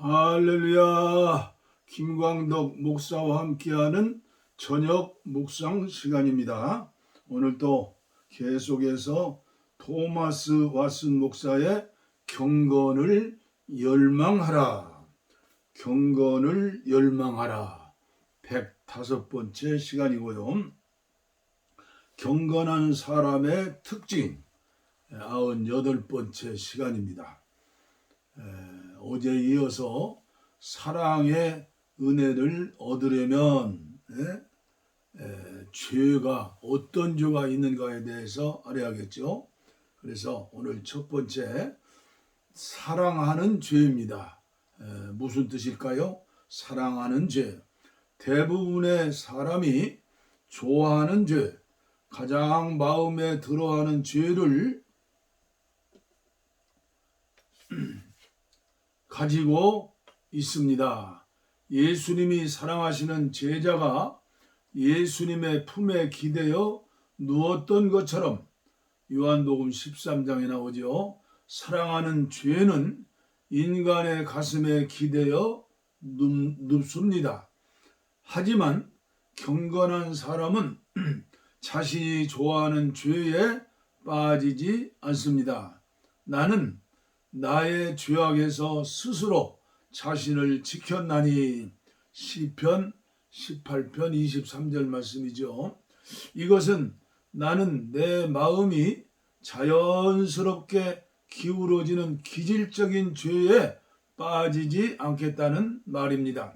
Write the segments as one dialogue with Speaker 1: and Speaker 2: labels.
Speaker 1: 할렐루야. 김광덕 목사와 함께하는 저녁 묵상 시간입니다. 오늘도 계속해서 토마스 왓슨 목사의 경건을 열망하라. 경건을 열망하라. 105번째 시간이고요. 경건한 사람의 특징 98번째 시간입니다. 어제 이어서 사랑의 은혜를 얻으려면 에, 에, 죄가 어떤 죄가 있는가에 대해서 알아야겠죠. 그래서 오늘 첫 번째 사랑하는 죄입니다. 에, 무슨 뜻일까요? 사랑하는 죄. 대부분의 사람이 좋아하는 죄, 가장 마음에 들어하는 죄를 가지고 있습니다. 예수님이 사랑하시는 제자가 예수님의 품에 기대어 누웠던 것처럼 요한복음 13장에 나오죠. 사랑하는 죄는 인간의 가슴에 기대어 눕 습니다. 하지만 경건한 사람은 자신이 좋아하는 죄에 빠지지 않습니다. 나는 나의 죄악에서 스스로 자신을 지켰나니 시편 18편 23절 말씀이죠. 이것은 나는 내 마음이 자연스럽게 기울어지는 기질적인 죄에 빠지지 않겠다는 말입니다.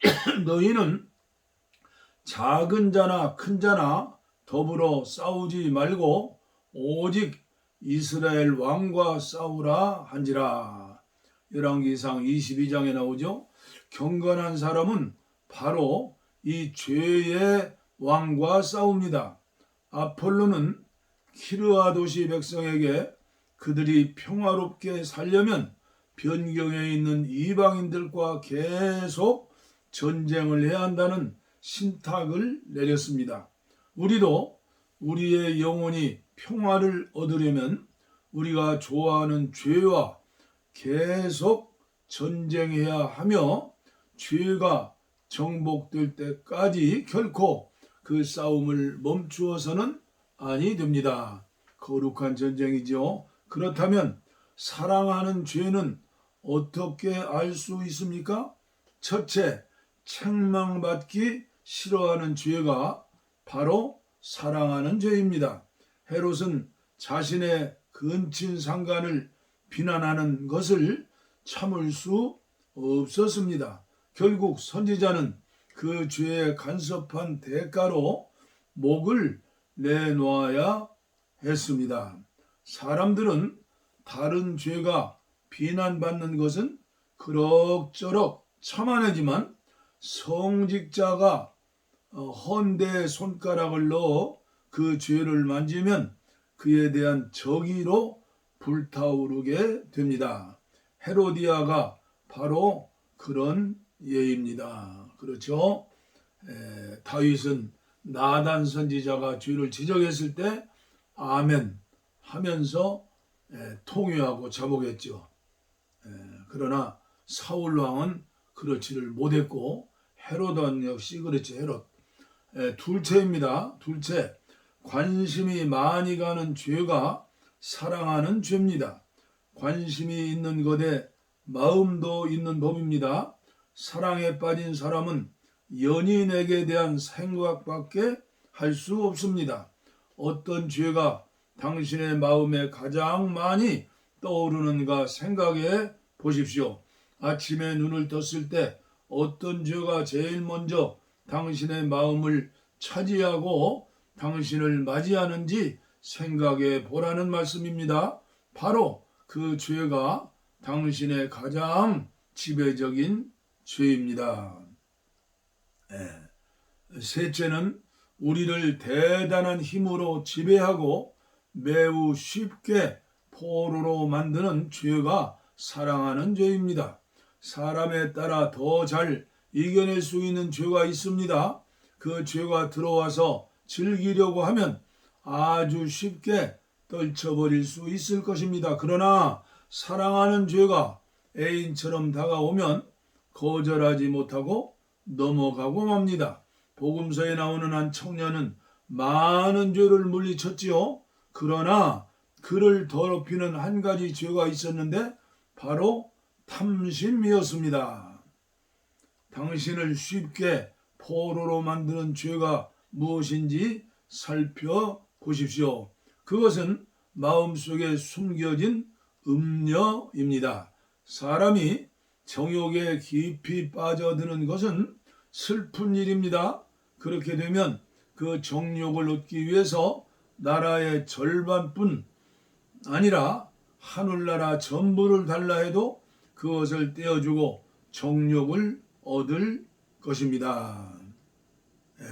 Speaker 1: 너희는 작은 자나 큰 자나 더불어 싸우지 말고 오직 이스라엘 왕과 싸우라 한지라. 열왕기상 22장에 나오죠. 경건한 사람은 바로 이 죄의 왕과 싸웁니다. 아폴로는 키르아 도시 백성에게 그들이 평화롭게 살려면 변경에 있는 이방인들과 계속 전쟁을 해야 한다는 신탁을 내렸습니다. 우리도 우리의 영혼이 평화를 얻으려면 우리가 좋아하는 죄와 계속 전쟁해야 하며 죄가 정복될 때까지 결코 그 싸움을 멈추어서는 아니 됩니다. 거룩한 전쟁이죠. 그렇다면 사랑하는 죄는 어떻게 알 수 있습니까? 첫째, 책망받기 싫어하는 죄가 바로 사랑하는 죄입니다. 헤롯은 자신의 근친 상간을 비난하는 것을 참을 수 없었습니다. 결국 선지자는 그 죄에 간섭한 대가로 목을 내놓아야 했습니다. 사람들은 다른 죄가 비난받는 것은 그럭저럭 참아내지만 성직자가 어, 헌데 손가락을 넣어 그 죄를 만지면 그에 대한 정의로 불타오르게 됩니다. 헤로디아가 바로 그런 예입니다. 그렇죠? 에, 다윗은 나단 선지자가 죄를 지적했을 때 아멘 하면서 에, 통회하고 자복했죠. 에, 그러나 사울 왕은 그렇지를 못했고 헤롯 왕 역시 그렇지 헤롯. 에, 둘째입니다. 둘째 관심이 많이 가는 죄가 사랑하는 죄입니다. 관심이 있는 것에 마음도 있는 법입니다. 사랑에 빠진 사람은 연인에게 대한 생각밖에 할 수 없습니다. 어떤 죄가 당신의 마음에 가장 많이 떠오르는가 생각해 보십시오. 아침에 눈을 떴을 때 어떤 죄가 제일 먼저 당신의 마음을 차지하고 당신을 맞이하는지 생각해 보라는 말씀입니다. 바로 그 죄가 당신의 가장 지배적인 죄입니다. 네. 셋째는 우리를 대단한 힘으로 지배하고 매우 쉽게 포로로 만드는 죄가 사랑하는 죄입니다. 사람에 따라 더 잘 이겨낼 수 있는 죄가 있습니다. 그 죄가 들어와서 즐기려고 하면 아주 쉽게 떨쳐버릴 수 있을 것입니다. 그러나 사랑하는 죄가 애인처럼 다가오면 거절하지 못하고 넘어가고 맙니다. 복음서에 나오는 한 청년은 많은 죄를 물리쳤지요. 그러나 그를 더럽히는 한 가지 죄가 있었는데 바로 탐심이었습니다. 당신을 쉽게 포로로 만드는 죄가 무엇인지 살펴보십시오. 그것은 마음속에 숨겨진 음녀입니다. 사람이 정욕에 깊이 빠져드는 것은 슬픈 일입니다. 그렇게 되면 그 정욕을 얻기 위해서 나라의 절반뿐 아니라 하늘나라 전부를 달라 해도 그것을 떼어주고 정욕을 얻을 것입니다. 예,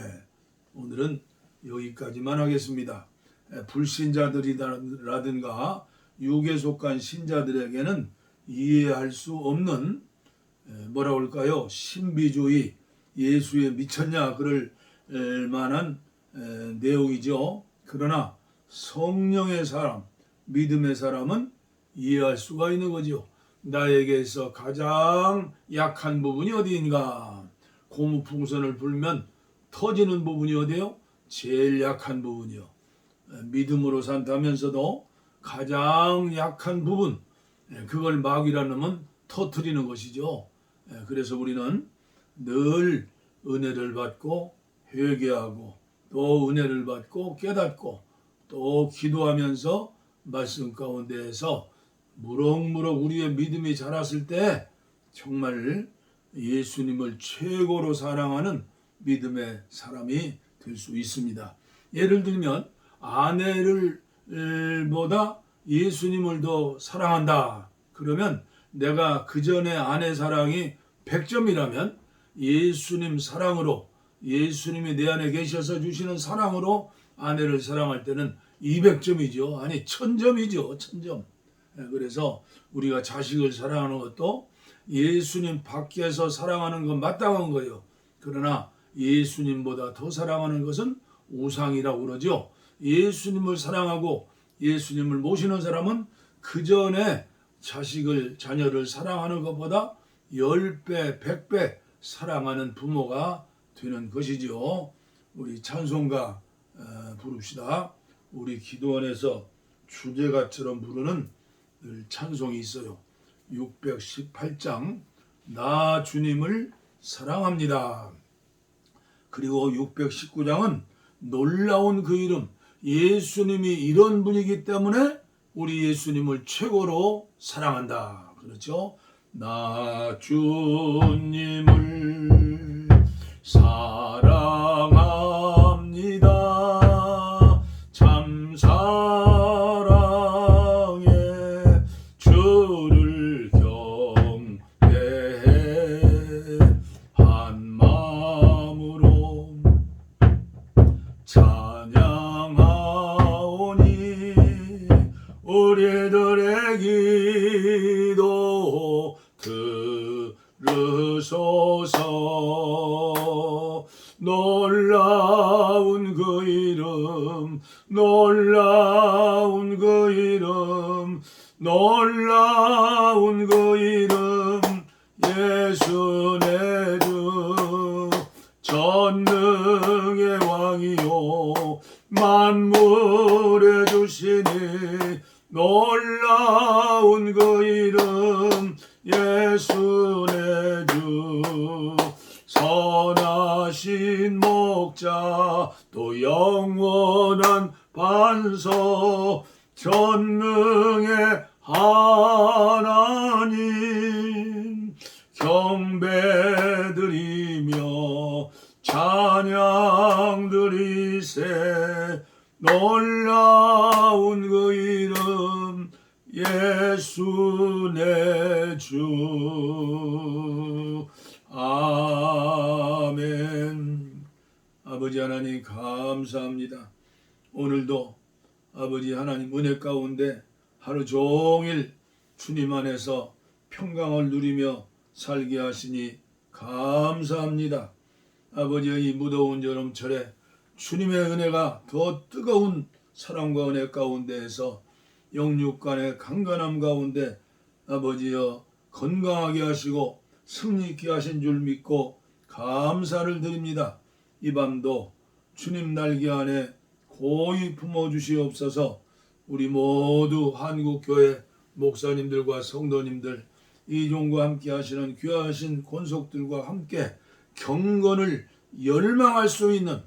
Speaker 1: 오늘은 여기까지만 하겠습니다. 예, 불신자들이라든가 육에 속한 신자들에게는 이해할 수 없는 예, 뭐라 그럴까요? 신비주의 예수에 미쳤냐 그럴 에, 만한 에, 내용이죠. 그러나 성령의 사람, 믿음의 사람은 이해할 수가 있는 거죠. 나에게서 가장 약한 부분이 어디인가? 고무풍선을 불면 터지는 부분이 어디요? 제일 약한 부분이요. 에, 믿음으로 산다면서도 가장 약한 부분, 에, 그걸 막이라는 건 터트리는 것이죠. 에, 그래서 우리는 늘 은혜를 받고 회개하고 또 은혜를 받고 깨닫고 또 기도하면서 말씀 가운데에서 무럭무럭 우리의 믿음이 자랐을 때 정말 예수님을 최고로 사랑하는 믿음의 사람이 될 수 있습니다. 예를 들면 아내를 보다 예수님을 더 사랑한다. 그러면 내가 그 전에 아내 사랑이 100점이라면 예수님 사랑으로 예수님이 내 안에 계셔서 주시는 사랑으로 아내를 사랑할 때는 200점이죠. 아니 1000점이죠. 1000점. 그래서 우리가 자식을 사랑하는 것도 예수님 밖에서 사랑하는 건 마땅한 거예요. 그러나 예수님보다 더 사랑하는 것은 우상이라고 그러죠. 예수님을 사랑하고 예수님을 모시는 사람은 그 전에 자식을 자녀를 사랑하는 것보다 10배, 100배 사랑하는 부모가 되는 것이죠. 우리 찬송가 어, 부릅시다. 우리 기도원에서 주제가처럼 부르는 늘 찬송이 있어요. 618장 나 주님을 사랑합니다. 그리고 619장은 놀라운 그 이름 예수님이 이런 분이기 때문에 우리 예수님을 최고로 사랑한다. 그렇죠? 나 주님을 우리들의 기도 들으소서. 놀라운 그 이름 놀라운 그 이름 놀라운 그 이름 예수 내 주. 전능의 왕이요 만물의 주시니 놀라운 그 이름 예수 내 주. 선하신 목자 또 영원한 반석 전능의 하나님. 경배드리며 찬양드리세 놀라운 그 이름 예수 내 주. 아멘. 아버지 하나님 감사합니다. 오늘도 아버지 하나님 은혜 가운데 하루 종일 주님 안에서 평강을 누리며 살게 하시니 감사합니다. 아버지의 이 무더운 여름철에 주님의 은혜가 더 뜨거운 사랑과 은혜 가운데에서 영육간의 강건함 가운데 아버지여 건강하게 하시고 승리 있게 하신 줄 믿고 감사를 드립니다. 이 밤도 주님 날개 안에 고이 품어 주시옵소서. 우리 모두 한국 교회 목사님들과 성도님들 이종과 함께 하시는 귀하신 권속들과 함께 경건을 열망할 수 있는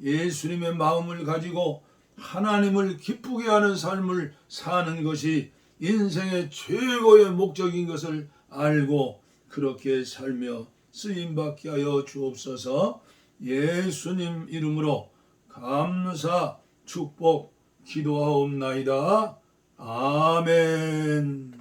Speaker 1: 예수님의 마음을 가지고 하나님을 기쁘게 하는 삶을 사는 것이 인생의 최고의 목적인 것을 알고 그렇게 살며 쓰임 받게 하여 주옵소서. 예수님 이름으로 감사 축복 기도하옵나이다. 아멘.